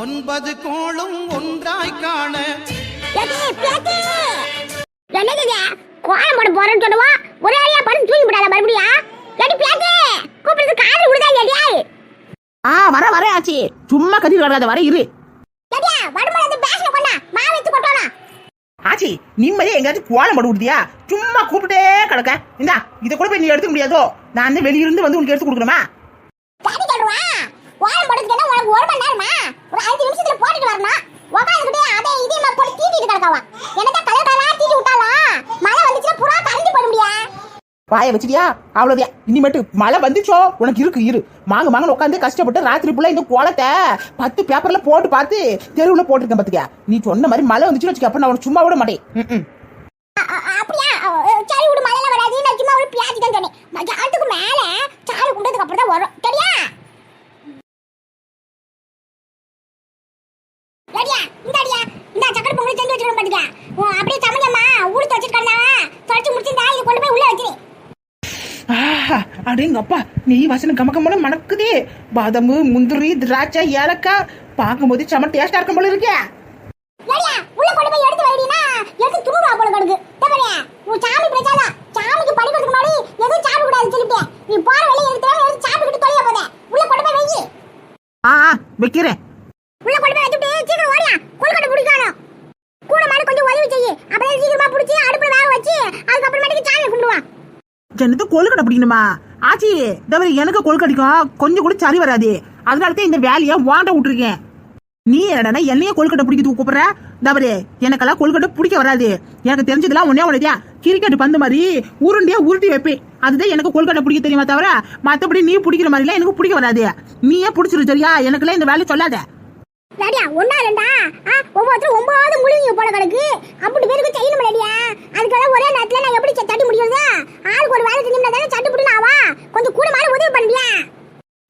ஒன்பது கோளும் ஒன்றாய் காண. கோலம் போட போறேன்னு சொல்லுவா? ஒரே அடியா படுத்து தூங்கி விடாத மறுபடியா? ஏடி பிளாக்கு கூப்பிடுறது காது விடுதா ஏடியா ஆ வர வர ஆச்சி. சும்மா கத்தி கிடக்காத வர இரு. ஏடியா வடுமல அந்த பேஷன கொண்டா மா வச்சு கொட்டோனா ஆச்சி நிம்மதியா எங்கேயாச்சும் கோலம் போட்டு கொடுத்தியா சும்மா கூப்பிட்டே கிடக்க. இந்தா இதை கூட போய் நீ எடுத்துக்க முடியாதோ? நான் வந்து வெளியிருந்து வந்து உனக்கு எடுத்து கொடுக்கணுமா? சரி சொல்றா கோலம் போடுறதுக்கு உனக்கு ஒரு மணி நேரமா? வரணும் உட்காந்துக்கிட்டே அதே இதே மாதிரி போட்டு தீட்டிட்டு கிடக்காவா? என்னதான் கலர் கலரா தீட்டி விட்டாலா மழை வந்துச்சுன்னா புறா கரைஞ்சு போட முடியா? வாயை வச்சிட்டியா? அவ்வளோதான் இனிமேட்டு மழை வந்துச்சோ? உனக்கு இருக்கு இரு. மாங்க மாங்கன்னு உட்காந்து கஷ்டப்பட்டு ராத்திரி ஃபுல்லா இந்த கோலத்தை பத்து பேப்பர்ல போட்டு பார்த்து தெருவுல போட்டிருக்கேன் பாத்துக்கியா நீ சொன்ன மாதிரி மழை வந்துச்சுன்னு வச்சுக்க அப்ப நான் உனக்கு சும்மா விட மாட்டேன். ம், அப்படியா? சரி விடு மழையில வராது. நான் சும்மா ஒரு பியாச்சு தான் சொன்னேன் மத்தியானத்துக்கு மேல சாரு குண்டதுக்கு அப்புறம் தான் வரும். சரியா ரெடியா இந்த அடியா இந்த சக்கரை பொங்கல் செஞ்சு வச்சிருக்கோம் பாத்துக்க உன் அப்படியே சமைக்கம்மா ஊடுத்து வச்சிருக்கா தொடச்சு முடிச்சிருந்தா இது கொண்டு போய் உள்ள வச்சிரு ஆஹா, அடேங்கப்பா நெய் வாசனை கமக்கமான மணக்குதே. பாதாமு முந்திரி திராட்சை ஏலக்காய். பார்க்கும்போது செம டேஸ்டா இருக்கும் போல இருக்கே. உள்ள கொண்டு போய் எடுத்து வைடினா எடுத்து துணுவா போல கிடக்கு. தவறியா உன் சாமி பிரச்சாதா சாமிக்கு பணிக்கிறதுக்கு முன்னாடி எதுவும் சாப்பிட கூடாது சொல்லிட்டேன். நீ போற வெளிய எடுத்து எடுத்து சாப்பிட்டுக்கிட்டு தொலைய போதே. உள்ள கொண்டு போய் ஆ வைக்கிறேன். உள்ள கொண்டு போய் வச்சுட்டு சீக்கிரம் ஓடியா. கூட மாடு கொஞ்சம் உதவி செய்யு. அப்படியே சீக்கிரமா பிடிச்சி அடுப்புல வேக வச்சு அதுக்கப்புறமேட்டுக்கு சாமி கும்பிடுவான் ஜனத்து கொழுக்கட்டை பிடிக்கணுமா? ஆச்சி தவிர எனக்கு கொழுக்கடிக்கும் கொஞ்சம் கூட சரி வராது. அதனால தான் இந்த வேலையை வாண்ட விட்டுருக்கேன். நீ என்னடா என்னைய கொழுக்கட்டை பிடிக்கிறது கூப்பிடுற தவறு எனக்கெல்லாம் கொழுக்கட்டை பிடிக்க வராது. எனக்கு தெரிஞ்சதெல்லாம் ஒன்னே உனதியா கிரிக்கெட் பந்து மாதிரி உருண்டியா உருட்டி வைப்பேன். அதுதான் எனக்கு கொழுக்கட்டை பிடிக்க தெரியுமா தவிர மற்றபடி நீ பிடிக்கிற மாதிரிலாம் எனக்கு பிடிக்க வராது. நீயே பிடிச்சிரு சரியா? எனக்குலாம் இந்த வேலையை சொல்லாத. ரெடியா ஒன்னா ரெண்டா ஆ, ஒவ்வொருத்தரும் ஒன்பது முழுங்க போல கிடக்கு. அப்படி பேருக்கு செய்யணும் ரெடியா அதுக்கெல்லாம் ஒரே நேரத்துல நான் எப்படி தட்டி முடியுது ஆளுக்கு ஒரு வேலை செஞ்சோம்னா தானே சட்டு புட்டு ஆவா? கொஞ்சம் கூட மாடு உதவி பண்ணியா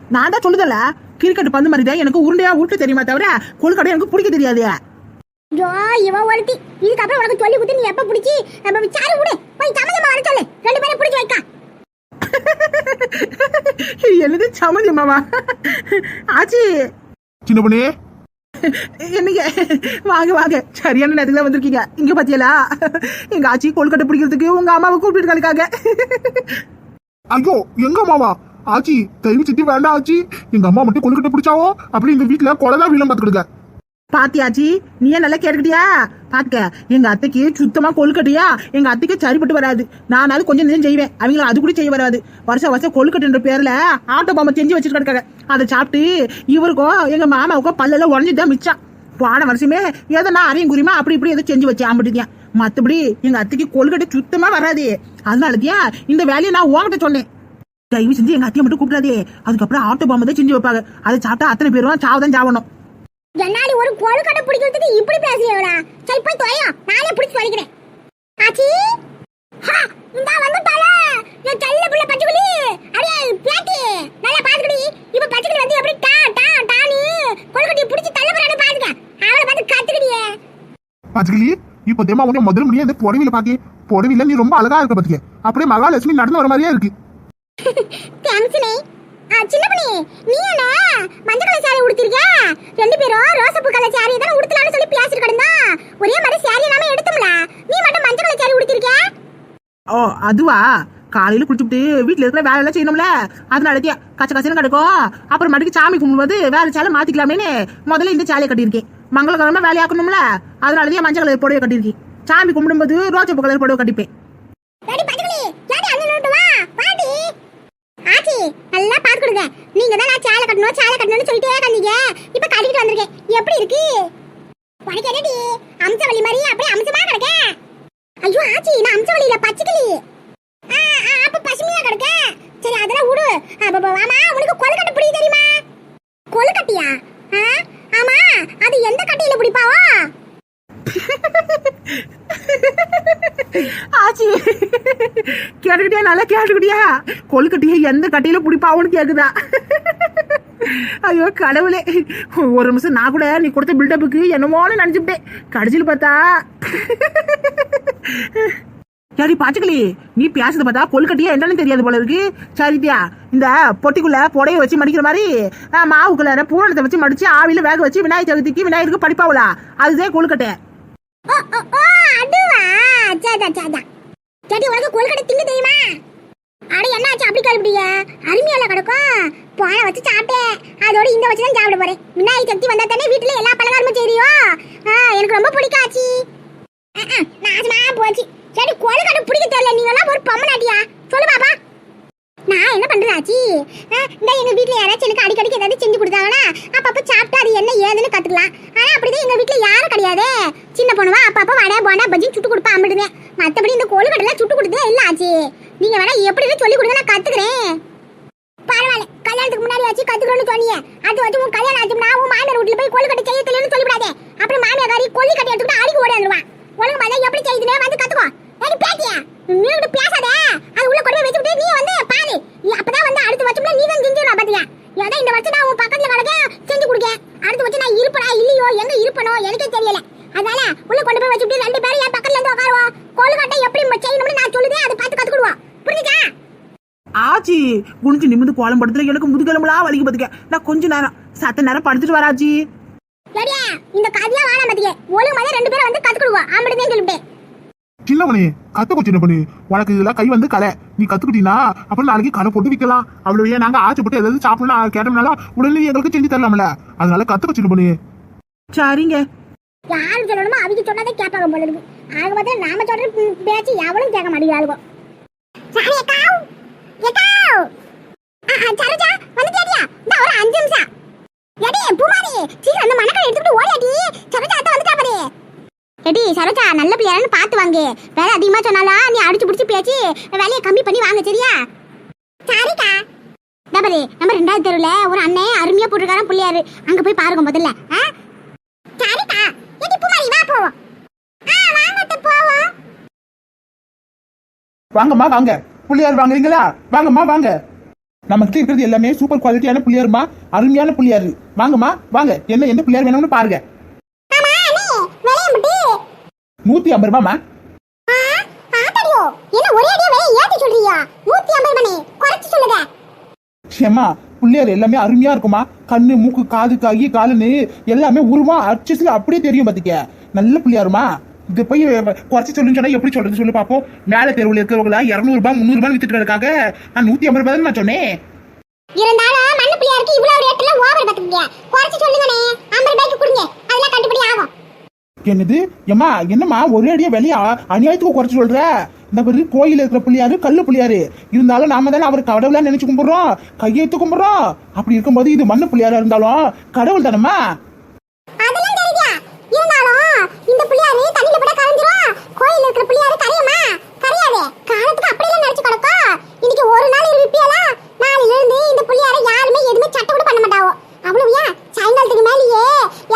நான் தான் சொல்லுதல்ல. கிரிக்கெட் பந்து மாதிரி தான் எனக்கு உருண்டையா உருட்டு தெரியுமா தவிர கொழுக்கட்டை எனக்கு பிடிக்க தெரியாது. ஜோ இவ ஒருத்தி. இதுக்கப்புறம் உனக்கு சொல்லி கொடுத்து நீ எப்ப பிடிச்சி நம்ம விசாரி விடு. போய் சமயமா வர சொல்லு. ரெண்டு பேரும் பிடிச்சி வைக்கா. என்னது சமதி மாமா ஆச்சி. சின்ன பொண்ணே என்னங்க வாங்க வாங்க. சரியான நேரத்துல வந்திருக்கீங்க. இங்க பாத்தியலா? எங்க ஆச்சி கொழுக்கட்டை பிடிக்கிறதுக்கு உங்க அம்மாவை கூப்பிட்டு இருக்காங்க ஐயோ எங்க அம்மாவா? ஆச்சி தயவு செஞ்சு வேண்டாம் ஆச்சி. எங்க அம்மா மட்டும் கொழுக்கட்டை பிடிச்சாவோ? அப்படி எங்க வீட்டுல கொலைதான் வீலம் பார்த்துக்கிடுங்க. பாத்தியாச்சி நீ நல்லா கேட்டுக்கிட்டியா? பாக்க எங்க அத்தைக்கு சுத்தமா கொழுக்கட்டையா எங்க அத்தைக்கு சரிப்பட்டு வராது. நானாவது கொஞ்சம் நேரம் செய்வேன். அவங்கள அது கூட செய்ய வராது. வருஷம் வருஷம் கொழுக்கட்டுன்ற பேர்ல ஆட்டோ பாம்பை செஞ்சு வச்சிருக்காங்க அதை சாப்பிட்டு இவருக்கும் எங்க மாமாவுக்கும் பல்லெல்லாம் உடஞ்சிட்டு மிச்சான் மிச்சம். போன வருஷமே ஏதோ நான் அரையும் குறியுமா அப்படி இப்படி ஏதோ செஞ்சு வச்சு ஆம்பிட்டுக்கேன் மத்தபடி எங்க அத்தைக்கு கொழுக்கட்டை சுத்தமா வராது. அதனாலதான் இந்த வேலையை நான் உங்ககிட்ட சொன்னேன். தயவு செஞ்சு எங்க அத்தையை மட்டும் கூப்பிடாதே. அதுக்கப்புறம் ஆட்டோ பாம்பை தான் செஞ்சு வைப்பாங்க. அதை சாப்பிட்டா அத்தனை பேரும் சாவதான் சாவணும். என்னாடி ஒரு கொழுக்கட்டை பிடிக்கிறதுக்கு இப்படி பேசுறியவடா சரி போய் தொலையா. நானே பிடிச்சு தொலைக்கிறேன். ஆச்சி? ஹா இந்தா வந்துட்டால என் செல்ல புள்ள பச்சைக்குளி அடே பேட்டி நல்லா பாத்துக்கடி. இப்ப பச்சைக்குளி வந்து எப்படி டா டா டானு? கொழுக்கட்டையை பிடிச்சு தள்ள போறானே பாத்துக்க. அவளை பார்த்து கத்துக்கடியே. பச்சைக்கிளி இப்ப தேமா உன்னை முதல் முடியும் இந்த புடவையில பாக்கி புடவையில நீ ரொம்ப அழகா இருக்க பாத்துக்க அப்படியே மகாலட்சுமி நடந்து வர மாதிரியே இருக்கு. தேங்க்ஸ்னே ஆ சின்ன பண்ணி நீ என்ன? மஞ்சள் கலர் சாரி உடுத்திருக்கியா? ரெண்டு பேரும் ரோசப்பு கலர் சாரி தான் உடுத்தலாம்னு சொல்லி பேசிட்டு கிடந்தா ஒரே மாதிரி சாரி நாம எடுத்தோம்ல. நீ மட்டும் மஞ்சள் கலர் சாரி உடுத்திருக்கியா? ஓ அதுவா? காலையில குளிச்சுட்டு வீட்டுல இருக்கிற வேலை எல்லாம் செய்யணும்ல. அதனால கச்ச கச்சன்னு கிடக்கும் அப்புறம் மறுபடியும் சாமி கும்பிடும்போது வேற சேலை மாத்திக்கலாமேன்னு முதல்ல இந்த சேலையை கட்டியிருக்கேன். மங்களகரமா வேலையாக்கணும்ல. அதனாலதான் மஞ்சள் கலர் புடவை கட்டியிருக்கேன். சாமி கும்பிடும்போது ரோச்சப்பூ கலர் புடவை கட்டிப்பேன் டாடி பச்சைக்கிளி டாடி அண்ணன் நோட்டு வா பாட்டி ஆச்சி நல்லா பார்த்து கொடுங்க. நீங்க தான் நான் சேலை கட்டணும் சேலை கட்டணும்னு சொல்லிட்டே இருந்தீங்க இப்ப கட்டிட்டு வந்திருக்கேன். எப்படி இருக்கு? உனக்கு என்னடி? அம்சவள்ளி மாதிரி அப்படியே அம்சமா கிடக்க. ஐயோ ஆச்சி நான் அம்சவள்ளியில பச்சைக்கிளி. ஆ, ஆ, அப்ப பசுமையா கிடக்க சரி அதெல்லாம் விடு அப்ப, அப்ப, ஆமா உனக்கு கொழுக்கட்டை பிடிக்க தெரியுமா கொழுக்கட்டியா ஆ, ஆமா அது எந்த கட்டையில பிடிப்பாவோ ஆச்சி கேட்டுக்கிட்டியா? நல்லா கேட்டுக்கிட்டியா? கொழுக்கட்டையை எந்த கட்டையில பிடிப்பாவும் கேக்குதா? ஐயோ கடவுளே. ஒரு நிமிஷம் நான் கூட நீ கொடுத்த பில்டப்புக்கு என்னமோன்னு நினைச்சுட்டேன் கடைசியில் பார்த்தா சரி பாச்சுக்கலி நீ பேசுறது பார்த்தா கொழுக்கட்டியா என்னன்னு தெரியாது போல இருக்கு. சரித்தியா இந்த பொட்டிக்குள்ள புடைய வச்சு மடிக்கிற மாதிரி மாவுக்குள்ள பூரணத்தை வச்சு மடிச்சு ஆவியில வேக வச்சு விநாயகர் சதுர்த்திக்கு விநாயகருக்கு படிப்பாவுல அதுதான் கொழுக்கட்டை. ஓ ஓ ஓ உனக்கு திங்க தெரியுமா? அட என்னாச்சு? அப்படி கழுப்பிடிய அருமையால கிடக்கும் போன வச்சு சாப்பிட்டேன். அதோட இந்த வச்சு தான் சாப்பிட போறேன். விநாயகர் சக்தி வந்தா தானே வீட்டுல எல்லா பலகாரமும் செய்றியோ? எனக்கு ரொம்ப பிடிக்காச்சு. நாசமா போச்சு. சரி கொழுக்கட்டை பிடிக்க தெரியல. நீங்க எல்லாம் ஒரு பொம்மனாட்டியா? சொல்லு பாப்பா. நான் என்ன பண்றது ஆச்சி? இந்த எங்க வீட்டுல யாராச்சும் எனக்கு அடிக்கடிக்கு ஏதாவது செஞ்சு கொடுத்தாங்கன்னா அப்பப்ப சாப்பிட்டு அது என்ன ஏதுன்னு கத்துக்கலாம். ஆனா அப்படிதான் எங்க வீட்டுல யாரும் கிடையாது. சின்ன பொண்ணுவா அப்பப்ப வடை போண்டா பஜ்ஜி சுட்டு கொடுப்பா அம்பிடுவேன் மத்தபடி இந்த கொழுக்கட்டெல்லாம் சுட்டு கொடுத்தே இல்ல ஆச்சு. நீங்க வேணா எப்படின்னு சொல்லி கொடுங்க நான் கத்துக்கிறேன். பரவாயில்ல. கல்யாணத்துக்கு முன்னாடி வச்சு கத்துக்கணும்னு சொன்னீங்க. அது வந்து உன் கல்யாணம் ஆச்சு நான் உன் மாமியார் வீட்டுல போய் கொழுக்கட்டை செய்ய தெரியலன்னு சொல்லிவிடாதே. அப்புறம் மாமியார் காரி கொல்லிக்கட்டை எடுத்துக்கிட்டு அடிக்க ஓடி வந்துருவான் ஒழுங்கு மாதிரி எப்படி செய்யுதுன்னு வந்து கத்துக்கோ. ஏடி பேட்டியா நீ கிட்ட பேசாத அது உள்ள கொண்டு போய் வச்சுட்டு நீ வந்து பாரு நீ அப்பதான் வந்து அடுத்த வருஷம்ல நீ தான் செஞ்சிடணும் பாத்தியா ஏதா இந்த வருஷம் நான் உன் பக்கத்துல கிடக்க செஞ்சு கொடுக்க அடுத்த வருஷம் நான் இருப்பனா இல்லையோ எங்க இருப்பனோ எனக்கே தெரியல அதனால உள்ள கொண்டு போய் வச்சுட்டு ரெண்டு பேரும் என் பக்கத்துல இருந்து உட்காருவோம் கொழுக்கட்டை எப்படி செய்யணும்னு நான் சொல்லுதே அதை பார்த்து கத்துக்கிடுவோம் புரிஞ்சுச்சா ஆச்சி குனிஞ்சு நிமிந்து கோலம் படுத்துல எனக்கு முதுகெலும்புலாம் வலிக்கு பார்த்துக்க நான் கொஞ்ச நேரம். சத்த நேரம் படுத்துட்டு வராச்சி ரெடியா இந்த கதையா வாழ மாட்டீங்க ஒழுங்கு மாதிரி ரெண்டு பேரும் வந்து கத்துக்கிடுவோம். ஆம்படுதேன்னு சொல்லிவிட்டேன் சின்ன பண்ணி கத்துக்கோ சின்ன பண்ணி. உனக்கு இதெல்லாம் கை வந்து கலை. நீ கத்துக்கிட்டீங்கன்னா அப்புறம் நாளைக்கு கடை போட்டு விற்கலாம் அவ்வளவு ஏன் நாங்க ஆசைப்பட்டு ஏதாவது சாப்பிடலாம் கேட்டோம்னாலும் உடனே எங்களுக்கு செஞ்சு தரலாம்ல. அதனால கத்துக்கோ சின்ன பண்ணி. சரிங்க. யாரு சொல்லணுமோ அவங்க சொன்னதை கேட்பாங்க போல இருக்கு. ஆக மொத்தம் நாம சொல்ற பேச்சு எவளும் கேட்க மாட்டேங்கிறாளுங்க சரோஜா வந்து கேட்டியா? இந்த ஒரு அஞ்சு நிமிஷம். எடி பூமாரி சீக்கிரம் அந்த மணக்கடை எடுத்துட்டு ஓடியாடி. சரோஜா அத்தை வந்துட்டா பாரு. எடி சரோஜா நல்ல பிள்ளையாரன்னு பார்த்து வாங்க. வேலை அதிகமாக சொன்னாலும் நீ அடிச்சு பிடிச்சி பேச்சு வேலையை கம்மி பண்ணி வாங்க சரியா? சரிக்கா. டபரி நம்ம ரெண்டாவது தெருவில் ஒரு அண்ணன் அருமையாக போட்டிருக்காரன் பிள்ளையாரு. அங்கே போய் பாருங்க முதல்ல ஆ? சரிக்கா. எடி பூமாரி வா போவோம் ஆ வாங்கட்டு போவோம். வாங்கம்மா வாங்க. புள்ளியார் வாங்குறீங்களா? வாங்கம்மா வாங்க. நம்ம கிட்ட இருக்கிறது எல்லாமே சூப்பர் குவாலிட்டியான புள்ளியாருமா? அருமையான புள்ளியாரு. வாங்கம்மா வாங்க. என்ன எந்த புள்ளியார் வேணும்னு பாருங்க. நூத்தி ஐம்பது ரூபாமா ஆ ஆத்தடியோ எல்லாமே அருமையா இருக்குமா? கண்ணு மூக்கு காது காகி காலுன்னு எல்லாமே உருவா அச்சஸ்ல அப்படியே தெரியும் பாத்துக்க. நல்ல புள்ளியாருமா? இது போய் குறைச்சி சொல்லுன்னு சொன்னா எப்படி சொல்றது சொல்லு பாப்போம். மேல தெருவில் இருக்கிறவங்கள இருநூறு ரூபாய் முந்நூறு ரூபாய் வித்துட்டு இருக்காங்க நான் நூத்தி ஐம்பது ரூபாய் நான் சொன்னேன். இருந்தாலும் மண்ணு பிள்ளையாருக்கு இவ்வளவு ரேட்ல ஓவர் பாத்துக்கீங்க குறைச்சு சொல்லுங்கண்ணே. ஐம்பது ரூபாய்க்கு கொடுங்க அதெல்லாம் கட்டுப்படி ஆகும். என்னது? ஏம்மா என்னம்மா ஒரே அடியா வெளியா அநியாயத்துக்கு குறைச்சு சொல்ற? இந்த மாதிரி கோயில இருக்கிற புள்ளியாரு கல்லு புள்ளியாரு. இருந்தாலும் நாம தானே அவர் கடவுளா நினைச்சு கும்பிடுறோம் கையெழுத்து கும்பிடுறோம். அப்படி இருக்கும்போது இது மண்ணு புள்ளியாரா இருந்தாலும் கடவுள் தானம்மா அதெல்லாம் தெரியுதா இருந்தாலும் இந்த பிள்ளையாரு தண்ணியில போட கரைஞ்சிரும் கோயில்ல இருக்கிற பிள்ளையாரு கரையுமா கரையாதே காலத்துக்கு அப்படியே நினைச்சு கிடக்கும் இன்னைக்கு ஒரு நாள் இருப்பியாலா நாளையில இருந்து இந்த பிள்ளையார யாருமே எதுவுமே சட்டை கூட பண்ண மாட்டாவோ அவ்வளவு ஏன் சாயங்காலத்துக்கு மேலேயே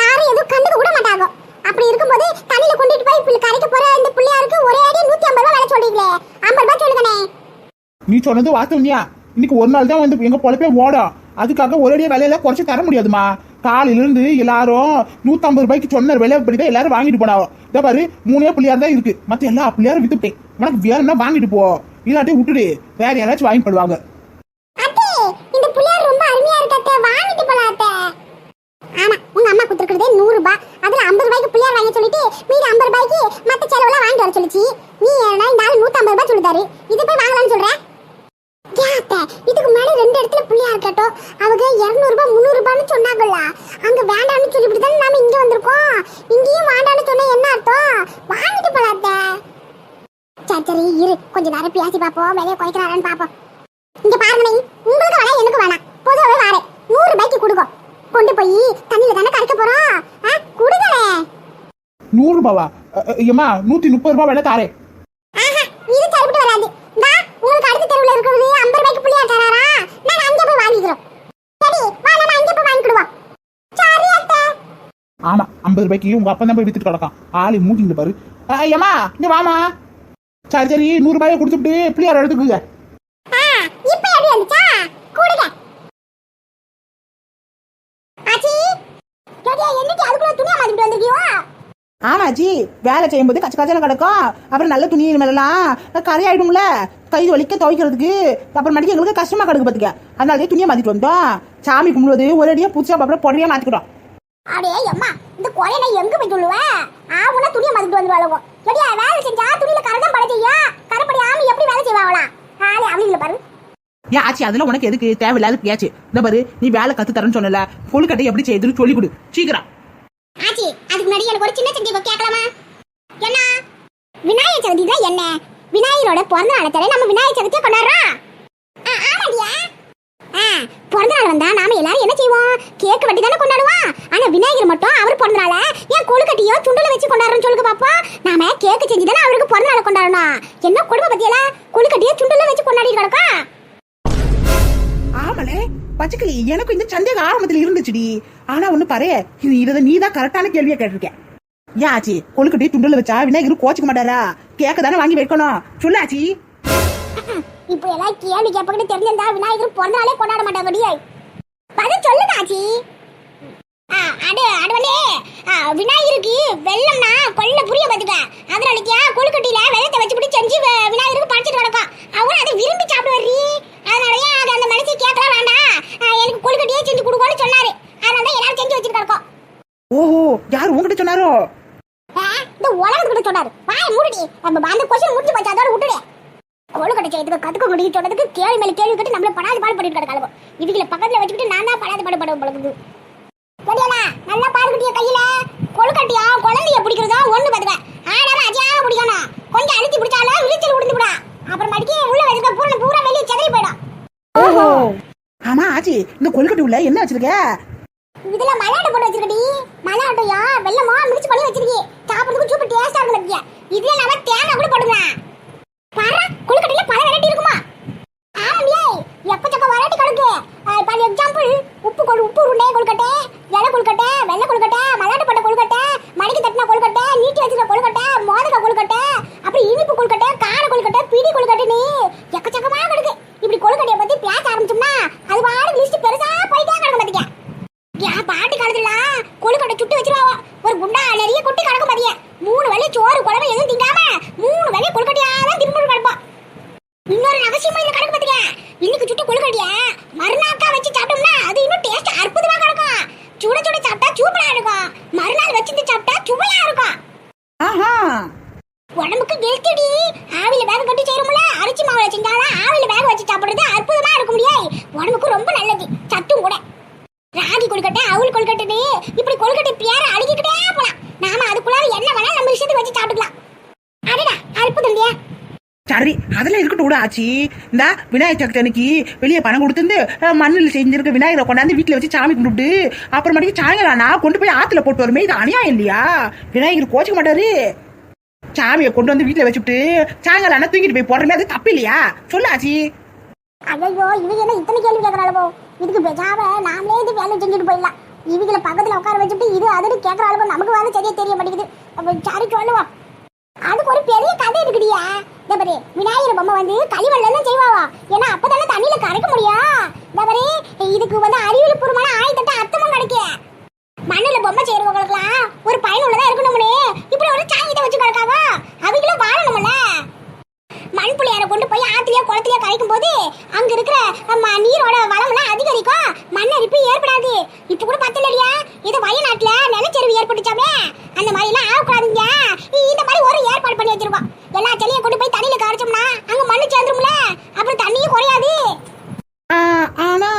யாரும் எதுவும் கண்டுக்க கூட மாட்டாங்க அப்படி இருக்கும்போது தண்ணியில கொண்டுட்டு போய் கரைக்க போற இந்த பிள்ளையாருக்கு ஒரே அடி நூத்தி ஐம்பது ரூபாய் வேலை சொல்றீங்களே. ஐம்பது ரூபாய் சொல்லுங்கண்ணே. நீ சொன்னது வாஸ்தவனியா இன்னைக்கு ஒரு நாள் தான் வந்து எங்க பொழப்பே ஓடும். அதுக்காக ஒரேடியா விலையில குறைச்சி தர முடியாதுமா காலையில இருந்து எல்லாரும் நூத்தம்பது ரூபாய்க்கு சொன்ன விலை தான் எல்லாரும் வாங்கிட்டு போனாவோ இதை பாரு மூணே பிள்ளையார் தான் இருக்கு. மத்த எல்லா பிள்ளையாரும் வித்துட்டேன். உனக்கு வேணும்னா வாங்கிட்டு போ. இல்லாட்டி விட்டுடு. வேற யாராச்சும் வாங்கி போடுவாங்க அத்தே இந்த புள்ளியார் ரொம்ப அருமையா இருக்கு அத்தை வாங்கிட்டு போலாம் அத்தை ஆமா உங்க அம்மா கொடுத்துருக்கிறதே நூறு ரூபாய் அதுல ஐம்பது ரூபாய்க்கு புள்ளியார் வாங்க சொல்லிட்டு மீதி ஐம்பது ரூபாய்க்கு மத்த செலவுலாம் வாங்கிட்டு வர சொல்லிச்சு நீ ஏன்னா இந்த ஆள் நூத்தி ஐம்பது ரூபாய் சொல்லுதாரு இது போய் வாங்கலாம்னு சொல்ற ஏன் அத்தை இதுக்கு முன்னாடி ரெண்டு இடத்துல புள்ளியார் இருக்கட்டும் அவங்க இருநூறு ரூபாய் முந்நூறு ரூபாய்னு சொன்னாங்கல்ல அங்க வேண்டாம்னு சொல்லிவிட்டு தானே நாம இங்க வந்திருக்கோம் இங்கேயும் வேண்டாம்னு சொன்னா என்ன அர்த்தம் வாங்கிட்டு போலாம் அத்தை சரி சரி இரு கொஞ்ச பார்ப்போம் விலையை குறைக்கிறாரான்னு பார்ப்போம். இங்க பாருங்க உங்களுக்கு வேணாம் எனக்கு வேணாம். பொதுவாகவே வாரேன். நூறு ரூபாய்க்கு கொடுங்க. கொண்டு போய் தண்ணியில தானே கரைக்க போறோம்? கொடுங்களே நூறு ரூபாவா? ஏம்மா நூத்தி முப்பது ரூபாய் வேணா ஆஹா இது சரிப்பட்டு வராது. இந்தா உங்களுக்கு அடுத்த தெருவுல இருக்கிறது ஐம்பது ரூபாய்க்கு புள்ளியா தராரா? நாங்க அங்கே போய் வாங்கிக்கிறோம். சரி வா நம்ம அங்கே போய் வாங்கிக்கிடுவோம். சரி அத்தை. ஆமா ஐம்பது ரூபாய்க்கு உங்க அப்பா தான் போய் வித்துட்டு கிடக்கான். ஆளு மூட்டிங்க பாரு. அ, ஏம்மா இங்க வாமா சரி சரி நூறு ரூபாயை கொடுத்துட்டு பிள்ளையார் எடுத்துக்குங்க ஆ இப்போ எப்படி வந்துச்சா? கொடுங்க. ஆச்சி கேட்டியா என்னடி அதுக்குள்ள துணியா மாத்திட்டு வந்திருக்கியோ? ஆமா ஆச்சு. வேலை செய்யும்போது கச்ச கச்சனை கிடக்கும். அப்புறம் நல்ல துணி மேலாம் கரையாயிடும்ல கை வலிக்க துவைக்கிறதுக்கு அப்புறம் மடிக்க எங்களுக்கு கஷ்டமா கிடக்கு பார்த்துக்க அதனால துணியை மாத்திட்டு வந்தோம். சாமி கும்பிடுவது ஒரேடியா புதுசா அப்புறம் பொடியா மாத்திக்கிட்டோம். அடே அம்மா இந்த குறைய நான் எங்க போய் சொல்லுவேன் ஆவுனா துணியை மாத்திட்டு வந்துருவாளுவோ. எப்படியா வேலை செஞ்சா துணியில கரை தான் பட செய்யா? கரைப்படி ஆமி எப்படி வேலை செய்வாங்களா ஆளே அவங்கள பாரு. ஏன் ஆச்சு அதெல்லாம் உனக்கு எதுக்கு? தேவையில்லாத பேச்சு இந்த பாரு நீ வேலை கத்து தரேன்னு சொன்னல கொழுக்கட்டை எப்படி செய்யுதுன்னு சொல்லி கொடு. சீக்கிரம். ஆச்சி அதுக்கு முன்னாடி எனக்கு ஒரு சின்ன சந்தேகம் கேட்கலாமா? என்ன? விநாயகர் சதுர்த்தி தான் என்ன? விநாயகரோட பிறந்த நாளை நம்ம விநாயகர் சதுர்த்தியை கொண்டாடுறோம். பிறந்த நாள் வந்தா நாம எல்லாரும் என்ன செய்வோம்? கேக் வெட்டி தானே கொண்டாடுவோம் ஆனா விநாயகர் மட்டும் அவர் பிறந்த நாளை ஏன் கொழுக்கட்டையோ துண்டுல வச்சு கொண்டாடுறோம்னு சொல்லுங்க பாப்போம் நாம கேக் செஞ்சு தானே அவருக்கு பிறந்த நாளை கொண்டாடணும். என்ன கொடுமை பத்தியல கொழுக்கட்டையோ துண்டுல வச்சு கொண்டாடி கிடக்கும் ஆமலே பச்சைக்கிளி எனக்கு இந்த சந்தேகம் ஆரம்பத்துல இருந்துச்சுடி. ஆனா ஒண்ணு பாரு இது இதை நீ தான் கரெக்டான கேள்வியா கேட்டிருக்க ஏன் ஆச்சி கொழுக்கட்டி துண்டுல வச்சா விநாயகர் கோச்சிக்க மாட்டாரா? கேக்க தானே வாங்கி வைக்கணும். சொல்லு ஆச்சி. இப்போ எல்லாம் கேள்வி கேட்பக்கிட்டு தெரிஞ்சிருந்தா விநாயகர் பிறந்த நாளே கொண்டாட மாட்டாங்க பதில் சொல்லுங்க ஆச்சி ஆ, அடு அடுவனே விநாயகருக்கு வெள்ளம்னா கொள்ள புரிய பார்த்துக்க. அதனாலக்கியா கொழுக்கட்டியில வெள்ளத்தை வச்சுப்பிட்டு செஞ்சு வி- விநாயகருக்கு படைச்சிட்டு கிடக்கும். அவரும் அதை விரும்பி சாப்பிடுவாரு. அதனாலயே அது அந்த மனுஷன் கேட்கலாம் வேண்டாம். எனக்கு கொழுக்கட்டியே செஞ்சு கொடுக்கணும்னு சொன்னாரு. அதனால தான் எல்லாரும் செஞ்சு வச்சுட்டு கிடக்கும். ஓஹோ யார் உங்ககிட்ட சொன்னாரோ? இந்த உலகத்துக்கிட்ட சொன்னாரு. வாய் மூடிடி. நம்ம அந்த கொஸ்டின் முடிஞ்சு போச்சு. அதோட விட்டுடு. கொழுக்கட்டை செய்யறதுக்கு கத்துக்க முடியும் சொன்னதுக்கு கேள்வி மேல கேள்வி கேட்டு நம்மள படாது பாடு பண்ணிட்டு கிடக்காளுங்க இவங்களை பக்கத்துல வச்சுக்கிட்டு நான் தான் படாது பாடு பட பழகுது சரியாண்ணா நல்லா பாருக்கிட்டிய கையில. கொழுக்கட்டியா குழந்தைய பிடிக்கிறதா ஒண்ணு பாத்துக்க ஆனாலும் அஜியாக பிடிக்கணும். கொஞ்சம் அழுத்தி பிடிச்சாலும் விரிச்சல் விடுந்து விடா. அப்புறம் மடிக்கி உள்ள வச்சிருக்க பூரண பூரா வெளியே செதறி போயிடும். ஓஹோ. ஆமா ஆச்சி இந்த கொழுக்கட்டை உள்ள என்ன வச்சிருக்க? இதுல மலையாட்ட போட்டு வச்சிருக்கடி. மலையாட்டையா வெள்ளமா மிக்ஸ் பண்ணி வச்சிருக்கி. சாப்பிடுறதுக்கு சூப்பர் டேஸ்டா இருக்கும் இதுல நம்ம தேங்காய் கூட போடுங்க பாரு கொழுக்கட்டையில பல வெரைட்டி இருக்குமா? ஆமாடியே எக்கச்சக்க வெரைட்டி கிடக்கு ஃபார் எக்ஸாம்பிள் உப்பு கொழு உப்பு உருண்டை கொழுக்கட்டை இலை கொழுக்கட்டை வெள்ளை கொழுக்கட்டை மல்லாட்டு போட்ட கொழுக்கட்டை மடிக்கு தட்டின கொழுக்கட்டை நீட்டி வச்சிருக்க கொழுக்கட்டை மோதக கொழுக்கட்டை அப்புறம் இனிப்பு கொழுக்கட்டை கார கொழுக்கட்டை பிடி நீ. எக்கச்சக்கமாக கிடக்கு இப்படி கொழுக்கட்டையை பத்தி பேச ஆரம்பிச்சோம்னா அது வாடு லிஸ்ட் பெருசா போயிட்டே கிடக்கும் பாத்தீங்க என் பாட்டி காலத்துல கொழுக்கட்டை சுட்டு வச்சிருவாங்க ஒரு குண்டா நிறைய கொட்டி கிடக்கும் பாத்திய? மூணு வேளை சோறு குழம்பு எதுவும் திங்காம மூணு வேளை கொழுக்கட்டையா தான் திரும்ப கிடப்போம் இன்னொரு ரகசியமா இந்த கணக்கு பாத்துக்க இன்னைக்கு சுட்டு கொழுக்கட்டிய? மறுநாக்கா வச்சு சாப்பிட்டோம்னா அது இன்னும் டேஸ்ட் அற்புதமா கிடக்கும். சுட சுட சாப்பிட்டா சூப்பரா இருக்கும். மறுநாள் வச்சிருந்து சாப்பிட்டா சுவையா இருக்கும். ஆஹா. உடம்புக்கு ஹெல்த்திடி ஆவில வேக கட்டி செய்யறோம்ல அரிசி மாவுல செஞ்சாலும் ஆவில வேக வச்சு சாப்பிடுறது அற்புதமா இருக்க முடியாது உடம்புக்கு ரொம்ப நல்லது. சத்தும் கூட. ராகி கொழுக்கட்டை அவுள் கொழுக்கட்டைன்னு இப்படி கொழுக்கட்டை பேர அழுகிக்கிட்டே போலாம். நாம அதுக்குள்ளார என்ன வேணா நம்ம விஷயத்துக்கு வச்சு சாப்பிட்டுக்கலாம். சரி அதெல்லாம் இருக்கட்டும் கூட ஆச்சு. இந்த விநாயகர் சதுர்த்தி அன்னைக்கு வெளியே பணம் கொடுத்துருந்து மண்ணில் செஞ்சிருக்க விநாயகரை கொண்டாந்து வீட்டில் வச்சு சாமி கும்பிட்டு அப்புறமேட்டுக்கு சாயங்காலம் கொண்டு போய் ஆற்றுல போட்டு வருமே இது அநியாயம் இல்லையா? விநாயகர் கோச்சிக்க மாட்டாரு. சாமியை கொண்டு வந்து வீட்டில் வச்சுட்டு சாயங்காலம் ஆனா தூக்கிட்டு போய் போடுறமே அது தப்பு இல்லையா? சொல்லு ஆச்சி. ஐயோ இவங்க என்ன இத்தனை கேள்வி கேட்கறாளவோ இதுக்கு பெஜாவ நாமளே இது வேலை செஞ்சுட்டு போயிடலாம். இவங்கள பக்கத்துல உட்கார வச்சுட்டு இது அதுன்னு கேட்கறாளவோ நமக்கு வந்து சரியா தெரிய மாட்டேங்குது. அப்ப சரி சொல்லுவோம். அதுக்கு ஒரு பெரிய கதை இருக்குடியா. தபரே விநாயகர் பொம்மை வந்து களிமண்ல தான் செய்வாவா? ஏன்னா அப்பதானே தண்ணியில கரைக்க முடியும்? தபரே இதுக்கு வந்து அறிவியல் பூர்வமான ஆயுதத்தை அர்த்தமும் கிடைக்கும் மண்ணுல பொம்மை செய்யறவங்களுக்குலாம் ஒரு பயனுள்ளதா இருக்கணும்னு. இப்படி ஒரு சாங்கிட்ட வச்சு கிடக்காவா அவங்களும் வாழணும்ல. மண் புளியார கொண்டு போய் ஆத்துலயோ குளத்துலயோ கரைக்கும் போது அங்க இருக்கிற நீரோட வளம்லாம் அதிகரிக்கும். மண் அரிப்பு ஏற்படாது. இப்ப கூட பத்தலையா? இது வயநாட்டுல நிலச்சரிவு ஏற்பட்டுச்சாமே அந்த மாதிரி எல்லாம் ஆகக்கூடாதுங்க இந்த மாதிரி ஒரு ஏற்பாடு பண்ணி வச்சிருக்கோம் எல்லா செடியும் கொண்டு போய் தண்ணியில கரைச்சோம்னா அங்க மண்ணு சேர்ந்துரும்ல அப்புறம் தண்ணியும் குறையாது ஆஹ், ஆனா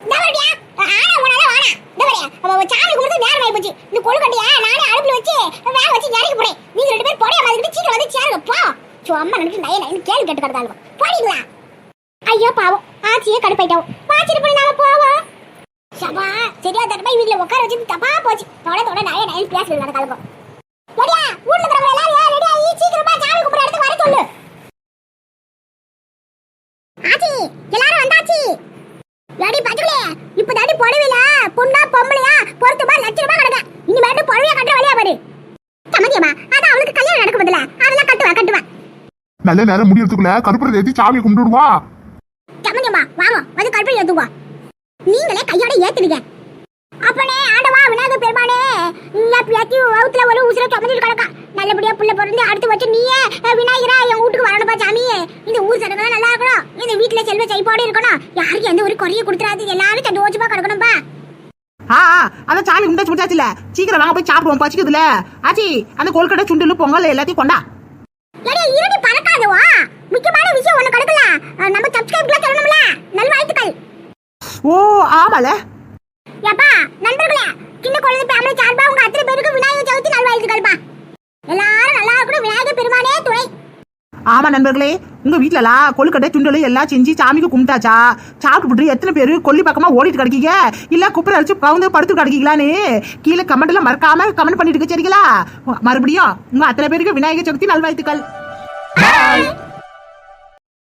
இந்த மாதிரியா? ஆனா உன்னால வானா. இந்த மாதிரியா? அவ அவ சாமி கும்பிடுறது நேரம் ஆயிப்போச்சு. இந்த கொழுக்கட்டையை நானே அடுப்புல வச்சு வேக வச்சு இறக்கி போறேன். நீங்க ரெண்டு பேரும் பொடியா மாதிரிக்கிட்டு சீக்கிரம் வந்து சேருங்க, போ. சும்மா நின்னுட்டு நய நயன்னு கேள்வி கேட்டு கிடந்தாளுங்க. போறீங்களா? ஐயோ பாவம் ஆச்சியே கடுப்பாயிட்டாவும். வாச்சிட்டு போய் நாம போவோம். சபா சரியா தட்டமா வீட்ல உட்கார வச்சு தப்பா போச்சு. தொட தொட நிறைய நைல் நயன் பேசுறது நடக்காதுங்க ரெடியா? ஊர்ல இருக்கிறவங்க எல்லாரும் ரெடியா ஈ சீக்கிரமா சாமி கும்பிட இடத்துக்கு வர சொல்லு. ஆச்சி எல்லாரும் வந்தாச்சி. ரெடி பச்சளே இப்ப தாண்டி புடவைல பொண்ணா பொம்பளையா பொறுத்துமா லட்சணமா கிடக்க. இனிமேட்டு புடவையா கட்டுற வழியா பாரு. சம்மதியம்மா அதான் அவளுக்கு கல்யாணம் நடக்க பதில அதெல்லாம் கட்டுவா கட்டுவா. நல்ல நேரம் முடியறதுக்குள்ள கருப்பரை ஏத்தி சாமியை கும்பிடுவா வாங்க வந்து ஏத்துவா நீங்களே கையோட ஏத்துடுங்க அப்பனே ஆண்டவா விநாயகர் பெருமானே வவுத்துல ஒரு உசுர சுமந்துட்டு கிடக்கா. நல்லபடியா புள்ள பிறந்து அடுத்து வச்சு நீயே விநாயகரா என் வீட்டுக்கு வரணும்பா சாமி. இந்த ஊர் சடங்கு நல்லா இருக்கணும். இந்த வீட்டுல செல்வ செய்ப்பாடு இருக்கணும். யாருக்கும் எந்த ஒரு குறைய கொடுத்துறாது. எல்லாரும் சந்தோஷமா கிடக்கணும்பா ஆ அதான் சாமி கும்பிட்டாச்சு முடிச்சாச்சுல. சீக்கிரம் வாங்க போய் சாப்பிடுவோம் பச்சிக்குதுல ஆச்சி அந்த கொழுக்கட்டை சுண்டல் பொங்கல் எல்லாத்தையும் கொண்டா. இருடி பறக்காதவா? முக்கியமான விஷயம் ஒண்ணு கிடக்கல. நம்ம சப்ஸ்கிரைப்லாம் ஓ ஆமால ஏப்பா நண்பர்களே சின்ன குழந்தை ஃபேமிலி சார்பா உங்க அத்தனை பேருக்கு விநாயகர் சதுர்த்தி நல்வாழ்த்துக்கள்ப்பா. எல்லாரும் நல்லா இருக்கணும் விநாயகர் பெருமானே துணை. ஆமா நண்பர்களே உங்க வீட்லலாம் கொழுக்கட்டை சுண்டல் எல்லாம் செஞ்சு சாமிக்கு கும்பிட்டாச்சா? சாப்பிட்டு எத்தனை பேர் கொல்லி பக்கமா ஓடிட்டு கிடக்கீங்க? இல்ல குப்பரை அடிச்சு கவுந்து படுத்து கிடக்கீங்களான்னு? கீழே கமெண்ட்ல மறக்காம கமெண்ட் பண்ணிட்டு இருக்க சரிங்களா? மறுபடியும் உங்க அத்தனை பேருக்கு விநாயகர் சதுர்த்தி நல்வாழ்த்துக்கள். Bye.